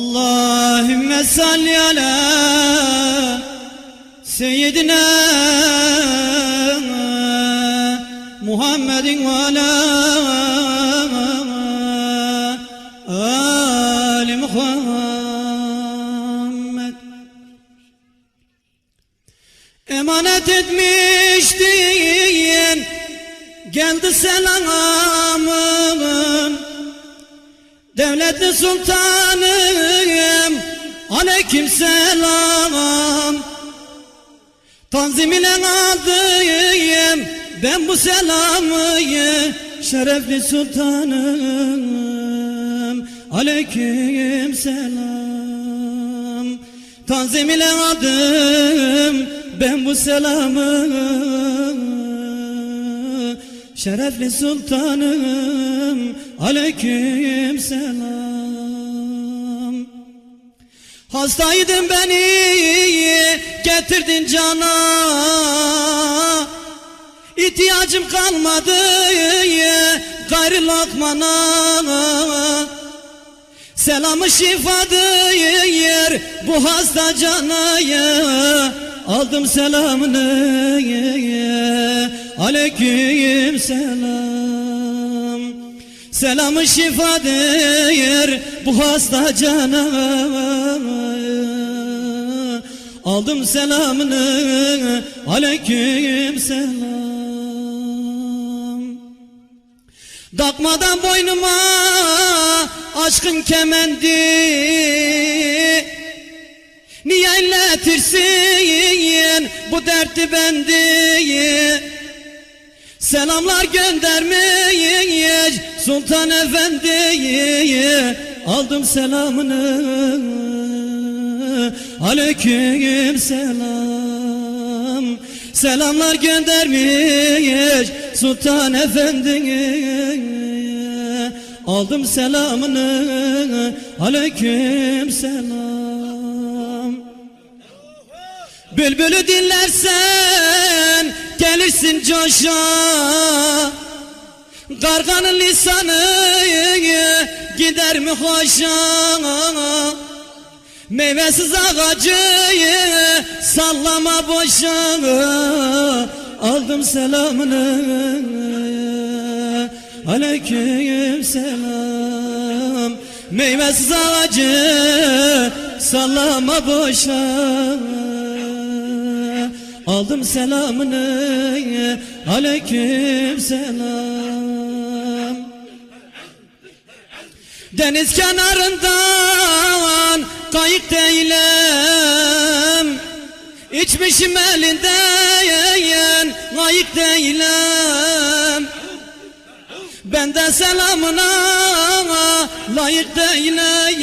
Allahümme salli ala seyyidina Muhammedin ve ala ali Muhammed. Emanet etmiştin geldi selamın Devletli sultanım aleyküm selam. Tanzim ile aldıyım ben bu selamı Şerefli sultanım. Aleyküm selam. Tanzim ile aldım ben bu selamı Şerefli sultanım aleyküm selam. Hastaydım beni getirdin cana. İhtiyacım kalmadı gayrı lokmana. Selamı şifadır bu hasta canaya. Aldım selamını aleyküm selam. Selamı şifadır bu hasta cana Aldım selamını. Aleyküm selam. Takmadan boynuma aşkın kemendi. Niye illetirsin bu dertli bendi Selamlar göndermeyiz Sultan Efendi Aldım selamını. Aleyküm selam. Selamlar göndermiş Sultan Efendi Aldım selamını. Aleyküm selam. Bülbülü dinlersen gelirsin coşa Garganın lisanı gider mi hoşa? Meyvesiz ağacı sallama boşa. Aldım selamını Aleyküm selam. Meyvesiz ağacı sallama boşa Aldım selamını aleyküm selam. Deniz kenarından kayık değilim. İçmişim elinden kayık değilim. Ben de selamına layık değilim